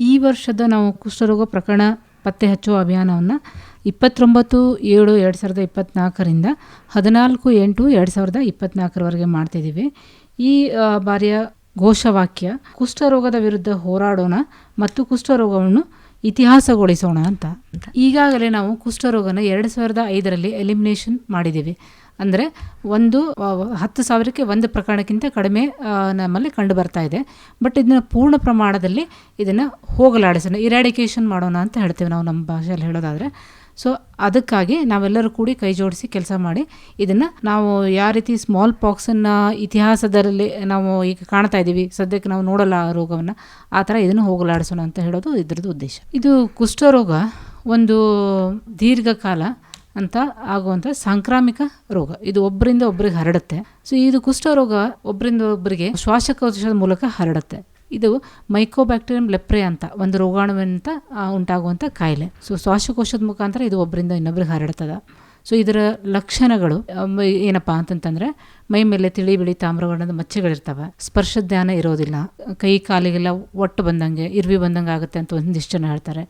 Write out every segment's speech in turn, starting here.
ಈ ವರ್ಷದ ನಾವು ಕುಷ್ಠರೋಗ ಪ್ರಕರಣ ಪತ್ತೆ ಹಚ್ಚುವ ಅಭಿಯಾನವನ್ನು ಇಪ್ಪತ್ತೊಂಬತ್ತು, ಏಳು, ಎರಡು ಸಾವಿರದ ಇಪ್ಪತ್ತ್ನಾಲ್ಕರಿಂದ ಹದಿನಾಲ್ಕು, ಎಂಟು, ಎರಡು ಸಾವಿರದ ಇಪ್ಪತ್ತ್ನಾಲ್ಕರವರೆಗೆ ಮಾಡ್ತಿದ್ದೀವಿ. ಈ ಬಾರಿಯ ಘೋಷವಾಕ್ಯ, ಕುಷ್ಠರೋಗದ ವಿರುದ್ಧ ಹೋರಾಡೋಣ ಮತ್ತು ಕುಷ್ಠರೋಗವನ್ನು ಇತಿಹಾಸಗೊಳಿಸೋಣ ಅಂತ. ಈಗಾಗಲೇ ನಾವು ಕುಷ್ಠರೋಗನ ಎರಡು ಸಾವಿರದ ಐದರಲ್ಲಿ ಎಲಿಮಿನೇಷನ್ ಮಾಡಿದ್ದೀವಿ. ಅಂದರೆ ಒಂದು ಹತ್ತು ಸಾವಿರಕ್ಕೆ ಒಂದು ಪ್ರಕರಣಕ್ಕಿಂತ ಕಡಿಮೆ ನಮ್ಮಲ್ಲಿ ಕಂಡು ಬರ್ತಾ ಇದೆ. ಬಟ್ ಇದನ್ನು ಪೂರ್ಣ ಪ್ರಮಾಣದಲ್ಲಿ ಇದನ್ನು ಹೋಗಲಾಡಿಸೋಣ ಇರಾಡಿಕೇಷನ್ ಮಾಡೋಣ ಅಂತ ಹೇಳ್ತೇವೆ ನಾವು ನಮ್ಮ ಭಾಷೆಯಲ್ಲಿ ಹೇಳೋದಾದರೆ. ಸೊ ಅದಕ್ಕಾಗಿ ನಾವೆಲ್ಲರೂ ಕೂಡಿ ಕೈ ಜೋಡಿಸಿ ಕೆಲಸ ಮಾಡಿ, ಇದನ್ನು ನಾವು ಯಾವ ರೀತಿ ಸ್ಮಾಲ್ ಪಾಕ್ಸನ್ನು ಇತಿಹಾಸದಲ್ಲಿ ನಾವು ಈಗ ಕಾಣ್ತಾ ಇದ್ದೀವಿ ಸದ್ಯಕ್ಕೆ ನಾವು ನೋಡಲ್ಲ ಆ ರೋಗವನ್ನು, ಆ ಥರ ಇದನ್ನು ಹೋಗಲಾಡಿಸೋಣ ಅಂತ ಹೇಳೋದು ಇದ್ರದ್ದು ಉದ್ದೇಶ. ಇದು ಕುಷ್ಠರೋಗ ಒಂದು ದೀರ್ಘಕಾಲ ಅಂತ ಆಗುವಂಥ ಸಾಂಕ್ರಾಮಿಕ ರೋಗ. ಇದು ಒಬ್ಬರಿಂದ ಒಬ್ಬರಿಗೆ ಹರಡುತ್ತೆ. ಸೊ ಇದು ಕುಷ್ಠರೋಗ ಒಬ್ಬರಿಂದ ಒಬ್ಬರಿಗೆ ಶ್ವಾಸಕೋಶದ ಮೂಲಕ ಹರಡುತ್ತೆ. ಇದು ಮೈಕೋಬ್ಯಾಕ್ಟೀರಿಯಂ ಲೆಪ್ರೆ ಅಂತ ಒಂದು ರೋಗಾಣುವಂತ ಉಂಟಾಗುವಂಥ ಕಾಯಿಲೆ. ಸೊ ಶ್ವಾಸಕೋಶದ ಮುಖಾಂತರ ಇದು ಒಬ್ಬರಿಂದ ಇನ್ನೊಬ್ರಿಗೆ ಹರಡ್ತದ. ಸೊ ಇದರ ಲಕ್ಷಣಗಳು ಏನಪ್ಪ ಅಂತಂತಂದರೆ, ಮೈ ಮೇಲೆ ತಿಳಿ ಬಿಳಿ ತಾಮ್ರವರ್ಣದ ಮಚ್ಚೆಗಳಿರ್ತವೆ. ಸ್ಪರ್ಶ ಧ್ಯಾನ ಇರೋದಿಲ್ಲ. ಕೈ ಕಾಲಿಗೆಲ್ಲ ಒಟ್ಟು ಬಂದಂಗೆ, ಇರ್ವಿ ಬಂದಂಗೆ ಆಗುತ್ತೆ ಅಂತ ಒಂದಿಷ್ಟು ಜನ ಹೇಳ್ತಾರೆ.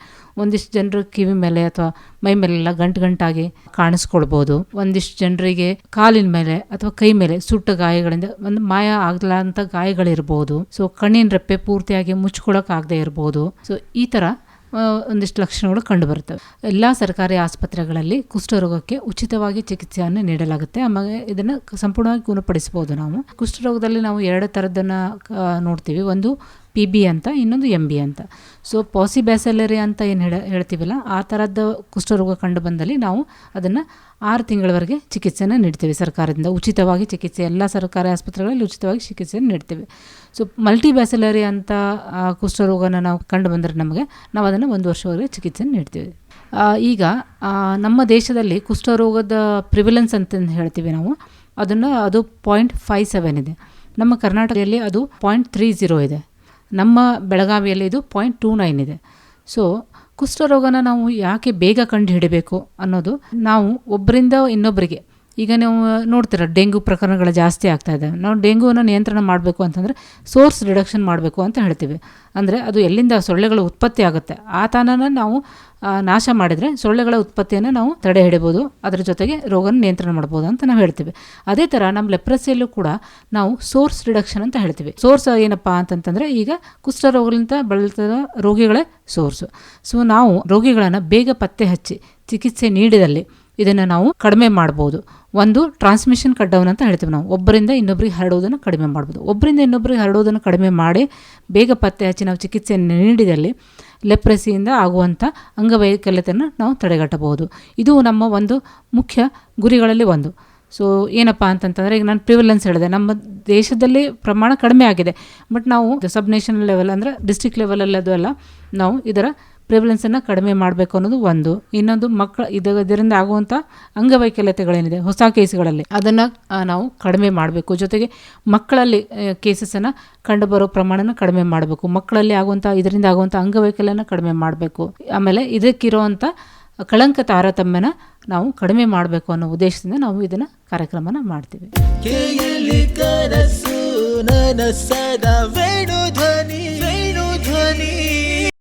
ಒಂದಿಷ್ಟು ಜನರು ಕಿವಿ ಮೇಲೆ ಅಥವಾ ಮೈ ಮೇಲೆಲ್ಲ ಗಂಟು ಗಂಟಾಗಿ ಕಾಣಿಸ್ಕೊಳ್ಬೋದು. ಒಂದಿಷ್ಟು ಜನರಿಗೆ ಕಾಲಿನ ಮೇಲೆ ಅಥವಾ ಕೈ ಮೇಲೆ ಸುಟ್ಟ ಗಾಯಗಳಿಂದ ಒಂದು ಮಾಯ ಆಗಲ್ಲ ಅಂತ ಗಾಯಗಳಿರ್ಬೋದು. ಸೊ ಕಣ್ಣಿನ ರೆಪ್ಪೆ ಪೂರ್ತಿಯಾಗಿ ಮುಚ್ಕೊಳಕ್ ಆಗದೆ ಇರ್ಬೋದು. ಸೊ ಈ ಥರ ಒಂದಿಷ್ಟು ಲಕ್ಷಣಗಳು ಕಂಡುಬರುತ್ತವೆ. ಎಲ್ಲ ಸರ್ಕಾರಿ ಆಸ್ಪತ್ರೆಗಳಲ್ಲಿ ಕುಷ್ಠರೋಗಕ್ಕೆ ಉಚಿತವಾಗಿ ಚಿಕಿತ್ಸೆಯನ್ನು ನೀಡಲಾಗುತ್ತೆ. ಆಮೇಲೆ ಇದನ್ನು ಸಂಪೂರ್ಣವಾಗಿ ಗುಣಪಡಿಸಬಹುದು ನಾವು. ಕುಷ್ಠರೋಗದಲ್ಲಿ ನಾವು ಎರಡು ಥರದನ್ನು ನೋಡ್ತೀವಿ. ಒಂದು ಪಿ ಬಿ ಅಂತ, ಇನ್ನೊಂದು ಎಂ ಬಿ ಅಂತ. ಸೊ ಪಾಸಿಬ್ಯಾಸೆಲರಿ ಅಂತ ಏನು ಹೇಳ, ಹೇಳ್ತೀವಲ್ಲ, ಆ ಥರದ ಕುಷ್ಠರೋಗ ಕಂಡು ಬಂದಲ್ಲಿ ನಾವು ಅದನ್ನು ಆರು ತಿಂಗಳವರೆಗೆ ಚಿಕಿತ್ಸೆಯನ್ನು ನೀಡ್ತೀವಿ ಸರ್ಕಾರದಿಂದ. ಉಚಿತವಾಗಿ ಚಿಕಿತ್ಸೆ, ಎಲ್ಲ ಸರ್ಕಾರಿ ಆಸ್ಪತ್ರೆಗಳಲ್ಲಿ ಉಚಿತವಾಗಿ ಚಿಕಿತ್ಸೆಯನ್ನು ನೀಡ್ತೀವಿ. ಸೊ ಮಲ್ಟಿ ಬ್ಯಾಸೆಲರಿ ಅಂತ ಕುಷ್ಠರೋಗನ ನಾವು ಕಂಡು ಬಂದರೆ ನಮಗೆ ನಾವು ಅದನ್ನು ಒಂದು ವರ್ಷವರೆಗೆ ಚಿಕಿತ್ಸೆ ನೀಡ್ತೀವಿ. ಈಗ ನಮ್ಮ ದೇಶದಲ್ಲಿ ಕುಷ್ಠರೋಗದ ಪ್ರಿವಿಲೆನ್ಸ್ ಅಂತ ಹೇಳ್ತೀವಿ ನಾವು. ಅದನ್ನು ಅದು ಪಾಯಿಂಟ್ ಫೈವ್ ಸೆವೆನ್ ಇದೆ. ನಮ್ಮ ಕರ್ನಾಟಕದಲ್ಲಿ ಅದು ಪಾಯಿಂಟ್ ತ್ರೀ ಜೀರೋ ಇದೆ. ನಮ್ಮ ಬೆಳಗಾವಿಯಲ್ಲಿ ಇದು ಪಾಯಿಂಟ್ ಟೂ ನೈನ್ ಇದೆ. ಸೊ ಕುಷ್ಠರೋಗನ ನಾವು ಯಾಕೆ ಬೇಗ ಕಂಡು ಹಿಡಿಬೇಕು ಅನ್ನೋದು ನಾವು ಒಬ್ಬರಿಂದ ಇನ್ನೊಬ್ಬರಿಗೆ ಈಗ ನೀವು ನೋಡ್ತೀರ ಡೆಂಗ್ಯೂ ಪ್ರಕರಣಗಳು ಜಾಸ್ತಿ ಆಗ್ತಾ ಇದೆ. ನಾವು ಡೆಂಗ್ಯೂನ ನಿಯಂತ್ರಣ ಮಾಡಬೇಕು ಅಂತಂದರೆ ಸೋರ್ಸ್ ರಿಡಕ್ಷನ್ ಮಾಡಬೇಕು ಅಂತ ಹೇಳ್ತೀವಿ. ಅಂದರೆ ಅದು ಎಲ್ಲಿಂದ ಸೊಳ್ಳೆಗಳು ಉತ್ಪತ್ತಿ ಆಗುತ್ತೆ, ಆ ತಾನನ ನಾವು ನಾಶ ಮಾಡಿದರೆ ಸೊಳ್ಳೆಗಳ ಉತ್ಪತ್ತಿಯನ್ನು ನಾವು ತಡೆ ಹಿಡಿಬೋದು, ಅದರ ಜೊತೆಗೆ ರೋಗನ ನಿಯಂತ್ರಣ ಮಾಡ್ಬೋದು ಅಂತ ನಾವು ಹೇಳ್ತೀವಿ. ಅದೇ ಥರ ನಮ್ಮ ಲೆಪ್ರಸಿಯಲ್ಲೂ ಕೂಡ ನಾವು ಸೋರ್ಸ್ ರಿಡಕ್ಷನ್ ಅಂತ ಹೇಳ್ತೀವಿ. ಸೋರ್ಸ್ ಏನಪ್ಪ ಅಂತಂತಂದರೆ ಈಗ ಕುಷ್ಠರೋಗದಿಂದ ಬಳಲ್ತದ ರೋಗಿಗಳೇ ಸೋರ್ಸು. ಸೊ ನಾವು ರೋಗಿಗಳನ್ನು ಬೇಗ ಪತ್ತೆ ಹಚ್ಚಿ ಚಿಕಿತ್ಸೆ ನೀಡಿದಲ್ಲಿ ಇದನ್ನು ನಾವು ಕಡಿಮೆ ಮಾಡ್ಬೋದು. ಒಂದು ಟ್ರಾನ್ಸ್ಮಿಷನ್ ಕಟ್ ಡೌನ್ ಅಂತ ಹೇಳ್ತೀವಿ ನಾವು. ಒಬ್ಬರಿಂದ ಇನ್ನೊಬ್ಬರಿಗೆ ಹರಡೋದನ್ನು ಕಡಿಮೆ ಮಾಡ್ಬೋದು. ಒಬ್ಬರಿಂದ ಇನ್ನೊಬ್ಬರಿಗೆ ಹರಡೋದನ್ನು ಕಡಿಮೆ ಮಾಡಿ ಬೇಗ ಪತ್ತೆ ಹಚ್ಚಿ ನಾವು ಚಿಕಿತ್ಸೆಯನ್ನು ನೀಡಿದಲ್ಲಿ ಲೆಪ್ರೆಸಿಯಿಂದ ಆಗುವಂಥ ಅಂಗವೈಕಲ್ಯತೆಯನ್ನು ನಾವು ತಡೆಗಟ್ಟಬಹುದು. ಇದು ನಮ್ಮ ಒಂದು ಮುಖ್ಯ ಗುರಿಗಳಲ್ಲಿ ಒಂದು. ಸೊ ಏನಪ್ಪ ಅಂತಂತಂದರೆ ಈಗ ನಾನು ಪ್ರಿವಿಲೆನ್ಸ್ ಹೇಳಿದೆ. ನಮ್ಮ ದೇಶದಲ್ಲಿ ಪ್ರಮಾಣ ಕಡಿಮೆ ಆಗಿದೆ. ಬಟ್ ನಾವು ಸಬ್ ನೇಷನಲ್ ಲೆವೆಲ್ ಅಂದರೆ ಡಿಸ್ಟ್ರಿಕ್ಟ್ ಲೆವೆಲಲ್ಲಿ ಅದು ಎಲ್ಲ ನಾವು ಇದರ ಪ್ರಿವಿಲೆನ್ಸನ್ನು ಕಡಿಮೆ ಮಾಡಬೇಕು ಅನ್ನೋದು ಒಂದು. ಇನ್ನೊಂದು ಮಕ್ಕಳ ಇದು ಇದರಿಂದ ಆಗುವಂಥ ಅಂಗವೈಕಲ್ಯತೆಗಳೇನಿದೆ, ಹೊಸ ಕೇಸ್ಗಳಲ್ಲಿ ಅದನ್ನು ನಾವು ಕಡಿಮೆ ಮಾಡಬೇಕು. ಜೊತೆಗೆ ಮಕ್ಕಳಲ್ಲಿ ಕೇಸಸನ್ನು ಕಂಡುಬರೋ ಪ್ರಮಾಣನ ಕಡಿಮೆ ಮಾಡಬೇಕು. ಮಕ್ಕಳಲ್ಲಿ ಆಗುವಂಥ ಇದರಿಂದ ಆಗುವಂಥ ಅಂಗವೈಕಲ್ಯನ ಕಡಿಮೆ ಮಾಡಬೇಕು. ಆಮೇಲೆ ಇದಕ್ಕಿರುವಂಥ ಕಳಂಕ ತಾರತಮ್ಯನ ನಾವು ಕಡಿಮೆ ಮಾಡಬೇಕು ಅನ್ನೋ ಉದ್ದೇಶದಿಂದ ನಾವು ಇದನ್ನು ಕಾರ್ಯಕ್ರಮನ ಮಾಡ್ತೀವಿ. ಧ್ವನಿ